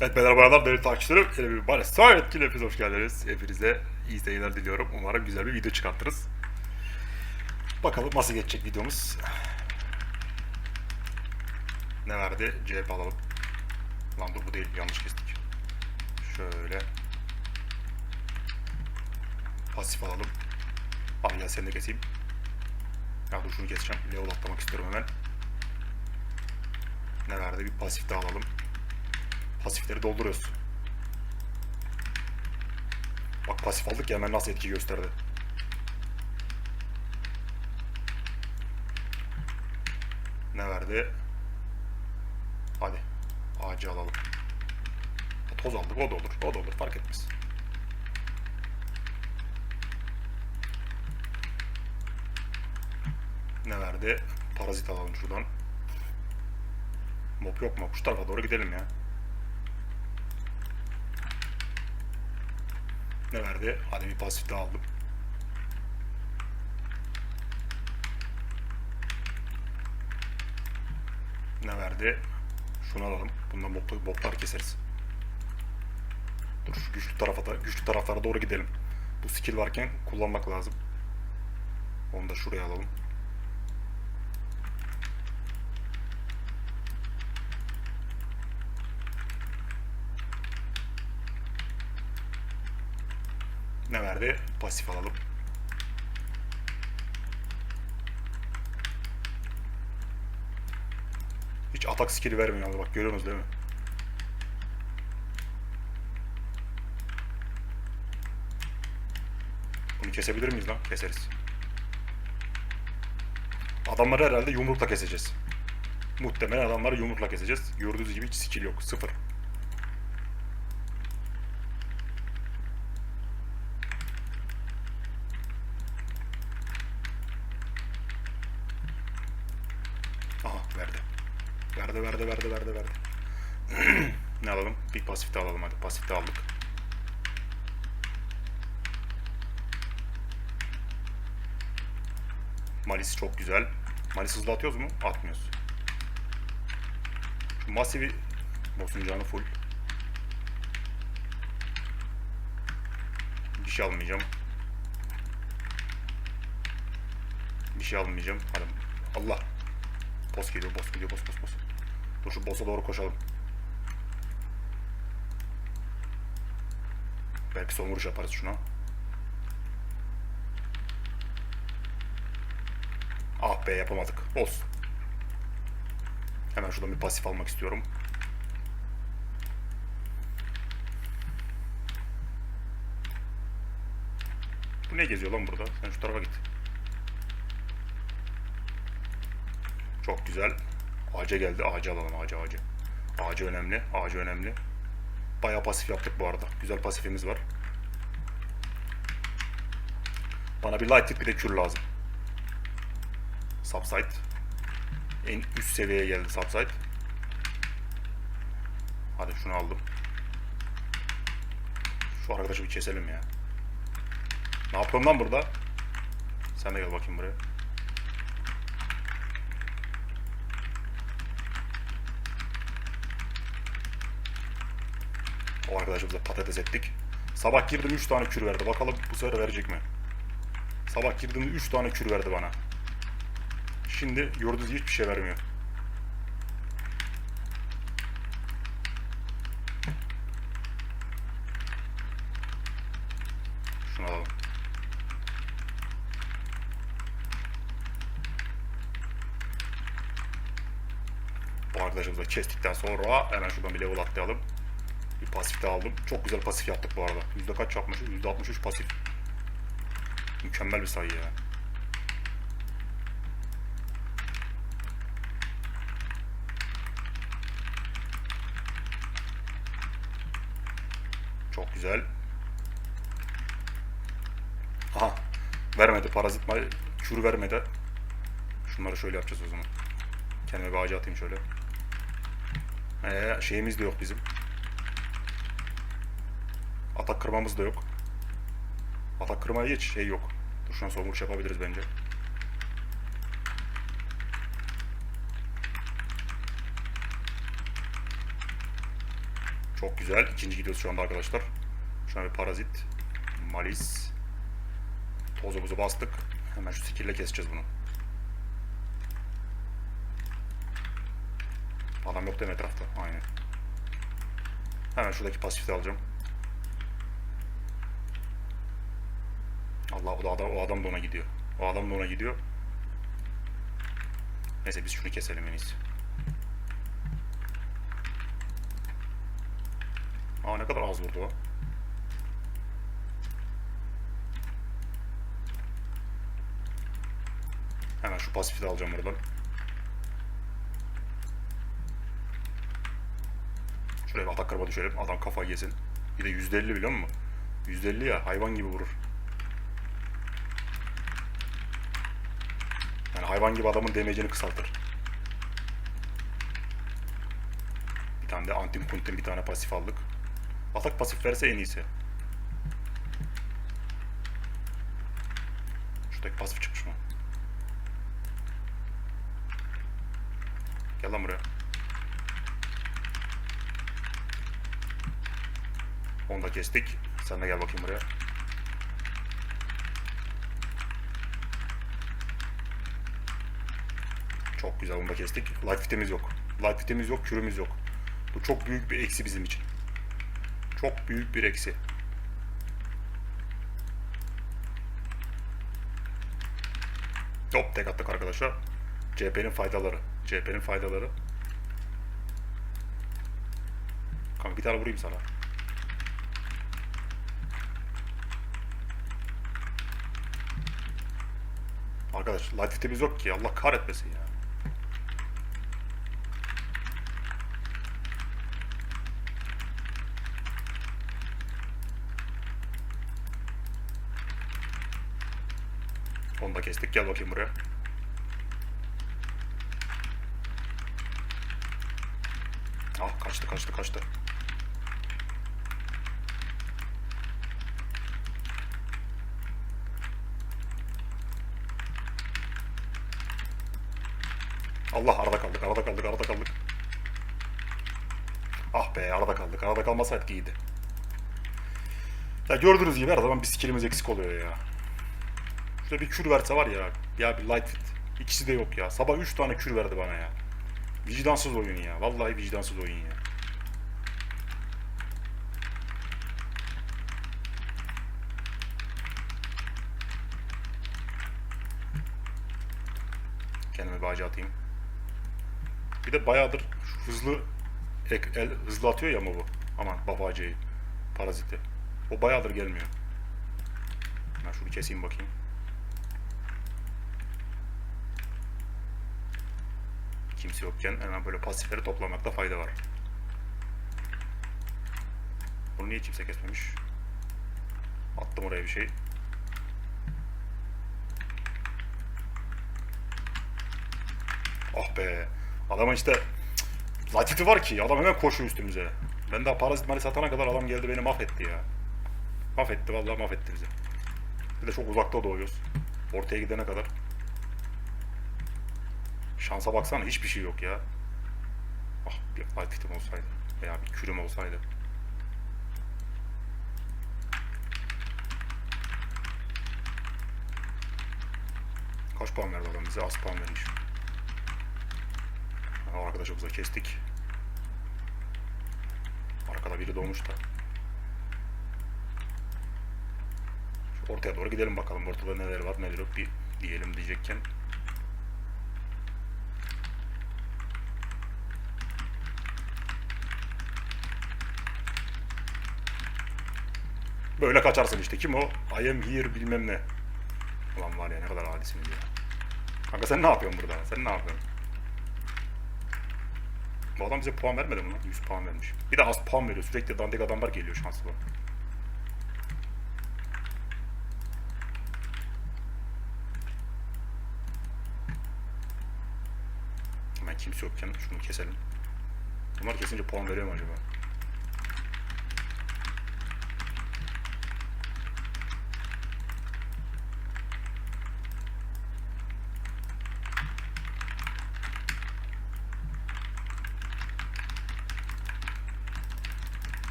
Evet merhaba bayanlar, değerli takipçilerim. Yine bir Sağ etkili hepiniz hoş geldiniz. Hepinize iyi seyirler diliyorum. Umarım güzel bir video çıkartırız. Bakalım nasıl geçecek videomuz. Ne verdi? CHP alalım. Lan dur bu değil, yanlış kestik. Şöyle. Pasif alalım. Abi gel seni de keseyim. Ya dur şunu keseceğim. Level atlamak istiyorum hemen. Ne verdi? Bir pasif daha alalım. Pasifleri dolduruyoruz. Bak pasif aldık ya hemen nasıl etki gösterdi. Ne verdi? Hadi. Ağacı alalım. Toz aldık o da olur. O da olur fark etmez. Ne verdi? Parazit alalım şuradan. Mop yok mu? Şu tarafa doğru gidelim ya. Ne verdi? Hadi bir pasif daha aldım. Ne verdi? Şunu alalım. Bundan bot, botlar keseriz. Dur güçlü tarafa da, güçlü taraflara doğru gidelim. Bu skill varken kullanmak lazım. Onu da şuraya alalım. Ne verdi? Pasif alalım. Hiç atak skill'i vermiyor bak görüyorsunuz değil mi? Bunu kesebilir miyiz lan? Keseriz. Adamları herhalde yumrukla keseceğiz. Muhtemelen adamları yumrukla keseceğiz. Gördüğünüz gibi hiç skill yok. Sıfır. Aha verdi. Verdi verdi verdi verdi verdi. ne alalım? Bir pasif de alalım hadi. Pasif aldık. Malis çok güzel. Malis hızlı atıyoruz mu? Atmıyoruz. Şu masivi boss'un canı full. Bir şey almayacağım. Bir şey almayacağım. Hadi. Allah. Boss geliyor, boss geliyor, boss, boss, boss. Dur şu boss'a doğru koşalım. Belki son vuruş yaparız şuna. Ah be yapamadık. Olsun. Hemen şuradan bir pasif almak istiyorum. Bu ne geziyor lan burada? Sen şu tarafa git. Çok güzel. Ağaca geldi. Ağacı alalım. Ağacı ağacı. Ağacı önemli. Ağacı önemli. Bayağı pasif yaptık bu arada. Güzel pasifimiz var. Bana bir light tip de kür lazım. Subside. En üst seviyeye geldi subside. Hadi şunu aldım. Şu arkadaşı bir keselim ya. Ne yapıyorum lan burada? Sen de gel bakayım buraya. O arkadaşımıza patates ettik. Sabah girdim 3 tane kür verdi. Bakalım bu sefer verecek mi? Sabah girdim 3 tane kür verdi bana. Şimdi gördüğünüz hiçbir şey vermiyor. Şunu alalım. Bu arkadaşımıza kestikten sonra hemen şuradan bir level atlayalım. Bir pasif de aldım. Çok güzel pasif yaptık bu arada. Yüzde kaç yapmışız? Yüzde 63 pasif. Mükemmel bir sayı ya. Çok güzel. Aha. Vermedi. Parazit kür vermedi. Şunları şöyle yapacağız o zaman. Kendime bir ağaca atayım şöyle. Ee, şeyimiz de yok bizim. Atak kırmamız da yok. Atak kırmaya hiç şey yok. Dur şuna son vuruş yapabiliriz bence. Çok güzel. İkinci gidiyoruz şu anda arkadaşlar. Şu an bir parazit. Malis. Tozumuzu bastık. Hemen şu skill'le keseceğiz bunu. Adam yok değil mi etrafta? Aynen. Hemen şuradaki pasifi alacağım. Allah o, da adam, o adam da ona gidiyor. O adam da ona gidiyor. Neyse biz şunu keselim en iyisi. Aa ne kadar az vurdu o. Hemen şu pasifi de alacağım buradan. Şuraya bir atak kırma düşelim. Adam kafayı yesin. Bir de %50 biliyor musun? %50 ya hayvan gibi vurur. Hayvan gibi adamın damage'ini kısaltır. Bir tane de antim kuntim bir tane pasif aldık. Atak pasif verse en iyisi. Şuradaki pasif çıkmış mı? Gel lan buraya. Onu da kestik. Sen de gel bakayım buraya. Güzel onu kestik. Life fitimiz yok. Life fitimiz yok, kürümüz yok. Bu çok büyük bir eksi bizim için. Çok büyük bir eksi. Hop tek attık arkadaşlar. CHP'nin faydaları. CHP'nin faydaları. Kanka bir tane vurayım sana. Arkadaş light fitimiz yok ki. Allah kahretmesin ya. Onu da kestik. Gel bakayım buraya. Ah kaçtı kaçtı kaçtı. Allah arada kaldık arada kaldık arada kaldık. Ah be arada kaldık. Arada kalmasaydık iyiydi. Ya gördüğünüz gibi her zaman bir skillimiz eksik oluyor ya. Şurada bir kür verse var ya. Ya bir light fit. İkisi de yok ya. Sabah 3 tane kür verdi bana ya. Vicdansız oyun ya. Vallahi vicdansız oyun ya. Kendime bir atayım. Bir de bayağıdır hızlı ek, el, hızlı atıyor ya bu. Aman babacıyı. Paraziti. O bayağıdır gelmiyor. Ben şunu keseyim bakayım. Kimse yokken hemen böyle pasifleri toplamakta fayda var. Bunu niye kimse kesmemiş? Attım oraya bir şey. Ah be. Adamın işte latifi var ki adam hemen koşuyor üstümüze. Ben daha parazit mali satana kadar adam geldi beni mahvetti ya. Mahvetti vallahi mahvetti bizi. Bir de çok uzakta doğuyoruz. Ortaya gidene kadar. Şansa baksana hiçbir şey yok ya. Ah bir light fitim olsaydı. Veya bir kürüm olsaydı. Kaç puan verdi adam bize? Az puan vermiş. Arkadaşımızla kestik. Arkada biri doğmuş da. Şu ortaya doğru gidelim bakalım. Ortada neler var neler yok bir diyelim diyecekken. Böyle kaçarsın işte. Kim o? I am here bilmem ne. Ulan var ya ne kadar adisiniz ya. Kanka sen ne yapıyorsun burada? Sen ne yapıyorsun? Bu adam bize puan vermedi mi lan? 100 puan vermiş. Bir de az puan veriyor. Sürekli dandik adamlar geliyor şanslı. Hemen kimse yokken şunu keselim. Bunlar kesince puan veriyor mu acaba?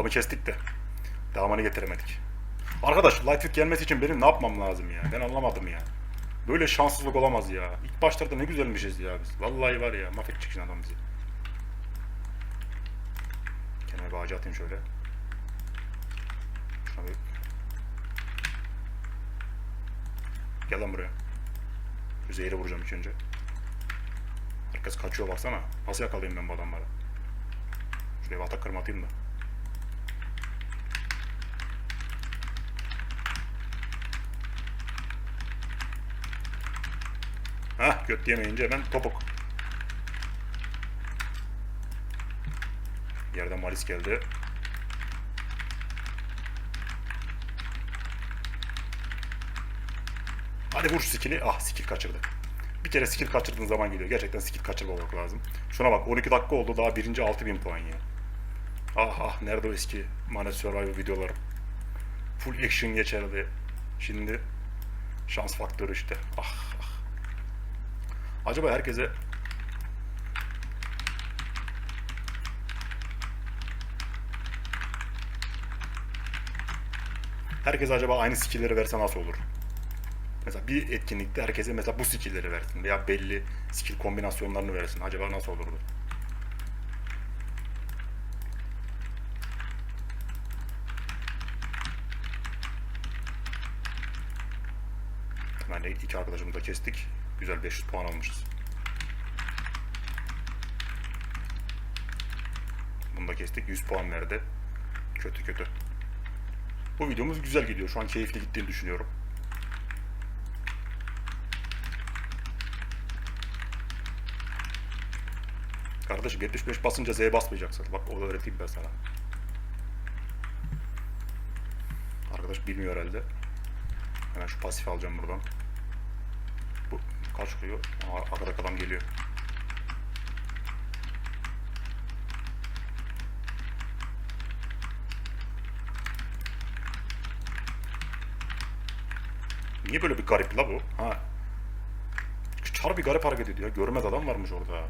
Adamı kestik de. Devamını getiremedik. Arkadaş Lightfoot gelmesi için benim ne yapmam lazım ya? Ben anlamadım ya. Böyle şanssızlık olamaz ya. İlk başlarda ne güzelmişiz ya biz. Vallahi var ya mahvedecek şimdi adam bizi. Kendime bir atayım şöyle. Şuna bir... Gel lan buraya. Zehri vuracağım ilk önce. Herkes kaçıyor baksana. Nasıl yakalayayım ben bu adamları? Şuraya bir atak kırma atayım da. Hah göt yemeyince hemen topuk. Yerden Malis geldi. Hadi vur skill'i. Ah skill kaçırdı. Bir kere skill kaçırdığın zaman geliyor. Gerçekten skill kaçırmamak lazım. Şuna bak 12 dakika oldu daha birinci 6000 puan ya. Ah ah nerede o eski Manet Survival videolarım. Full action geçerdi. Şimdi şans faktörü işte. Ah. Acaba herkese Herkese acaba aynı skill'leri verse nasıl olur? Mesela bir etkinlikte herkese mesela bu skill'leri versin veya belli skill kombinasyonlarını versin. Acaba nasıl olurdu? Yani iki arkadaşımızı da kestik. Güzel 500 puan almışız. Bunu da kestik. 100 puan verdi. Kötü kötü. Bu videomuz güzel gidiyor. Şu an keyifli gittiğini düşünüyorum. Kardeşim 75 basınca Z'ye basmayacaksın. Bak o da öğreteyim ben sana. Arkadaş bilmiyor herhalde. Hemen şu pasif alacağım buradan. Aa, arkadaki adam geliyor. Niye böyle bir garip la bu? Ha. Çar bir garip hareket ediyor. Görmez adam varmış orada.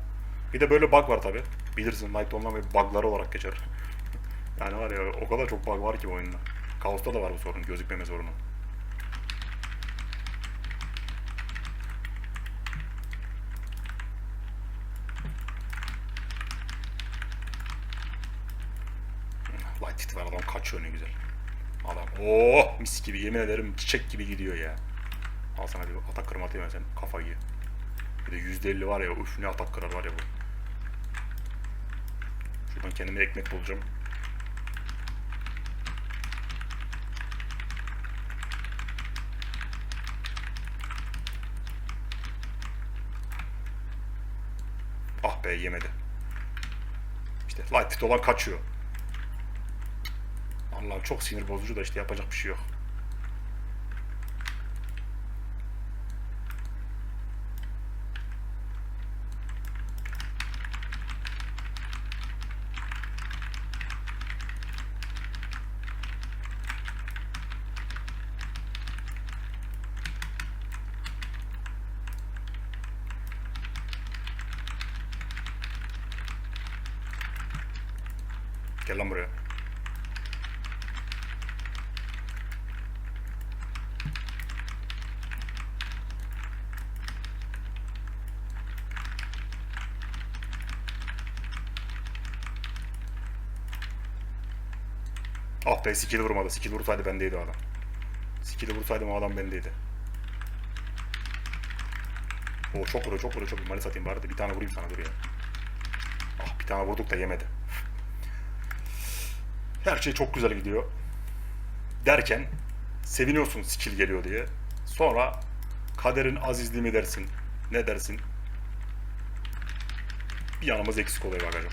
Bir de böyle bug var tabi. Bilirsin Night Online bugları olarak geçer. yani var ya o kadar çok bug var ki bu oyunda. Kaos'ta da var bu sorun. Gözükmeme sorunu. Light ne güzel. Adam oh mis gibi yemin ederim çiçek gibi gidiyor ya. Al sana bir atak kırma atayım sen kafa giy. Bir de %50 var ya üf ne atak kırar var ya bu. Şuradan kendime ekmek bulacağım. Ah be yemedi. İşte light hit olan kaçıyor. Allah'ım çok sinir bozucu da işte yapacak bir şey yok. Gel lan buraya. Ah be skill vurmadı. Skill vursaydı bendeydi adam. Skill'i vursaydım o adam bendeydi. O çok vuruyor çok vuruyor çok vuruyor. Mali satayım bari de bir tane vurayım sana dur ya. Ah bir tane vurduk da yemedi. Her şey çok güzel gidiyor. Derken seviniyorsun skill geliyor diye. Sonra kaderin azizliği mi dersin? Ne dersin? Bir yanımız eksik oluyor bagajım.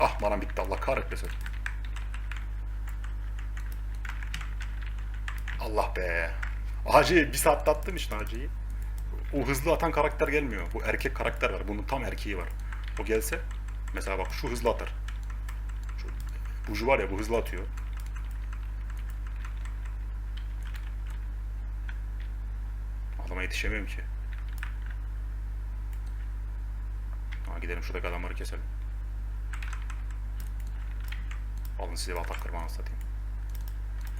Ah bana bitti Allah kahretmesin. Allah be. Hacı bir saatte attım işte Hacı'yı. O hızlı atan karakter gelmiyor. Bu erkek karakter var. Bunun tam erkeği var. O gelse mesela bak şu hızlı atar. Şu Buju var ya bu hızlı atıyor. Adama yetişemiyorum ki. Ha gidelim şuradaki adamları keselim. Alın size bir atak kırmağını satayım.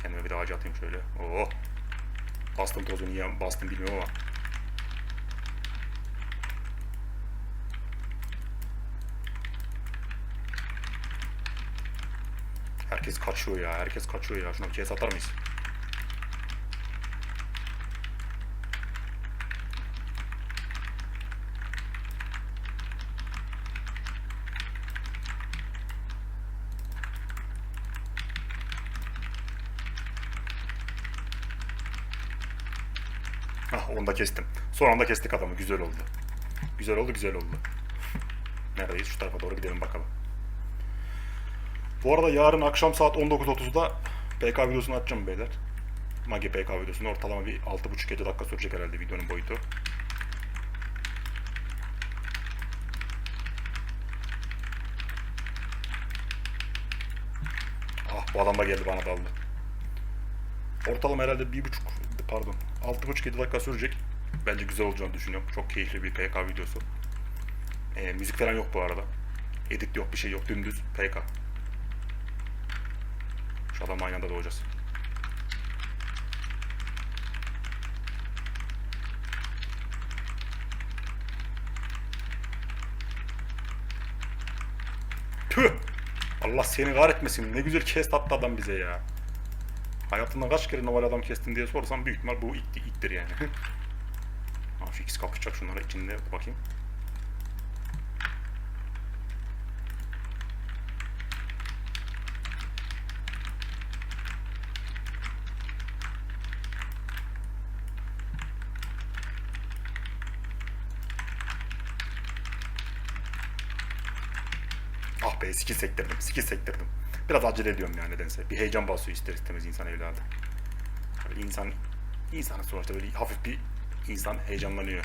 Kendime bir de ağacı atayım şöyle. Oo. Bastım tozu niye bastım bilmiyorum ama. Herkes kaçıyor ya. Herkes kaçıyor ya. Şuna bir kez atar mıyız? Ah onu da kestim. Son anda kestik adamı. Güzel oldu. Güzel oldu, güzel oldu. Neredeyiz? Şu tarafa doğru gidelim bakalım. Bu arada yarın akşam saat 19.30'da PK videosunu atacağım beyler. Magi PK videosunu ortalama bir 6.5-7 dakika sürecek herhalde videonun boyutu. Ah bu adam da geldi bana daldı. Ortalama herhalde bir buçuk pardon 6.5-7 dakika sürecek. Bence güzel olacağını düşünüyorum. Çok keyifli bir PK videosu. Ee, müzik falan yok bu arada. Edit yok bir şey yok dümdüz PK. Şu adam aynı anda doğacağız. Tüh! Allah seni kahretmesin. Ne güzel kest attı adam bize ya. Hayatında kaç kere normal adam kestin diye sorsam büyük ihtimal bu ilk, ilktir yani. ha, fix kapışacak şunlara içinde bakayım. Be skill sektirdim, skill sektirdim. Biraz acele ediyorum yani nedense. Bir heyecan basıyor ister istemez insan evladı. Böyle insan, insanın sonuçta böyle hafif bir insan heyecanlanıyor.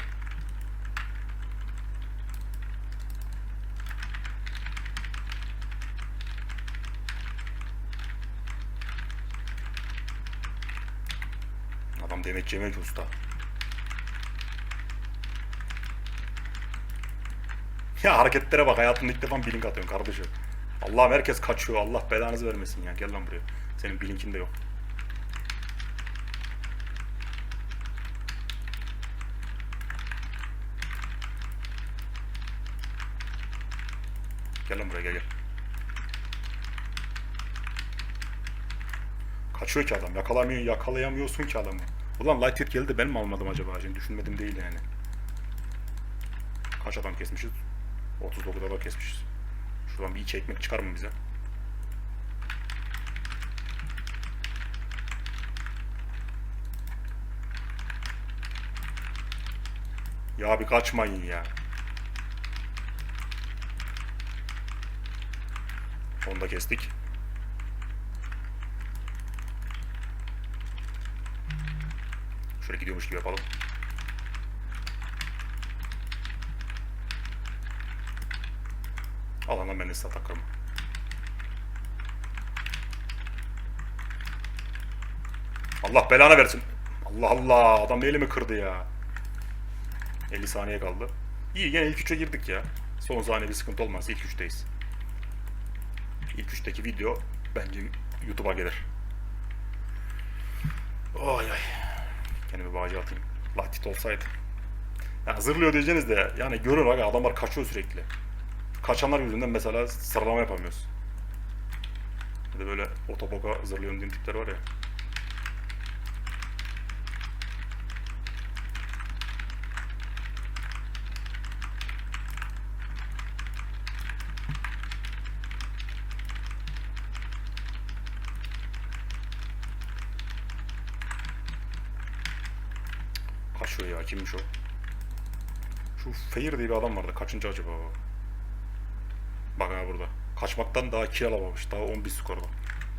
Adam demek Cemil Usta. Ya hareketlere bak hayatımda ilk defa blink atıyorum kardeşim. Allah'ım herkes kaçıyor. Allah belanızı vermesin ya. Gel lan buraya. Senin blinkin de yok. Gel lan buraya gel gel. Kaçıyor ki adam. Yakalamıyor, yakalayamıyorsun ki adamı. Ulan light hit geldi de ben mi almadım acaba? Şimdi düşünmedim değil yani. Kaç adam kesmişiz? 39 adam kesmişiz. Şuradan bir iki ekmek çıkar mı bize? Ya bir kaçmayın ya. Onu da kestik. Şöyle gidiyormuş gibi yapalım. Al lan ben de size takarım. Allah belanı versin. Allah Allah adam elimi kırdı ya. 50 saniye kaldı. İyi gene ilk 3'e girdik ya. Son saniye bir sıkıntı olmaz. İlk 3'teyiz. İlk 3'teki video bence YouTube'a gelir. Oy ay. Kendime bağcı atayım. Latit olsaydı. Ya hazırlıyor diyeceğiniz de yani görün aga adamlar kaçıyor sürekli. Kaçanlar yüzünden mesela sıralama yapamıyoruz. Bir de böyle otoboka hazırlıyorum dediğim tipler var ya. Kaçıyor ya kimmiş o? Şu Fair diye bir adam vardı. Kaçıncı acaba o? Kaçmaktan daha kill alamamış. Daha 11 skorda.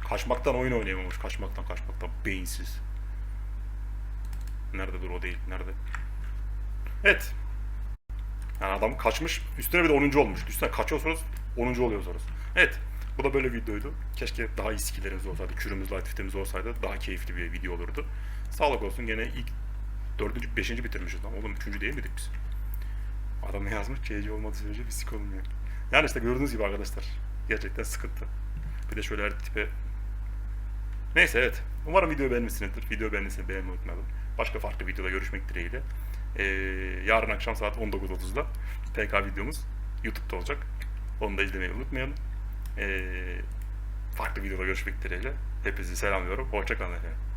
Kaçmaktan oyun oynayamamış. Kaçmaktan kaçmaktan. Beyinsiz. Nerede dur o değil. Nerede? Evet. Yani adam kaçmış. Üstüne bir de 10. olmuş. Üstüne kaçıyorsunuz 10. oluyorsunuz. Evet. Bu da böyle videoydu. Keşke daha iyi skilllerimiz olsaydı, kürümüz, light olsaydı daha keyifli bir video olurdu. Sağlık olsun gene ilk dördüncü, beşinci bitirmişiz lan. Oğlum üçüncü değil miydik biz? Adam ne yazmış? CC olmadığı sürece bir sik olmuyor. Yani işte gördüğünüz gibi arkadaşlar. Gerçekten sıkıntı. Bir de şöyle her tipe... Neyse evet. Umarım videoyu beğenmişsinizdir. Videoyu beğendiyseniz beğenmeyi unutmayalım. Başka farklı videoda görüşmek dileğiyle. Ee, yarın akşam saat 19.30'da PK videomuz YouTube'da olacak. Onu da izlemeyi unutmayalım. Ee, farklı videoda görüşmek dileğiyle. Hepinizi selamlıyorum. Hoşçakalın efendim.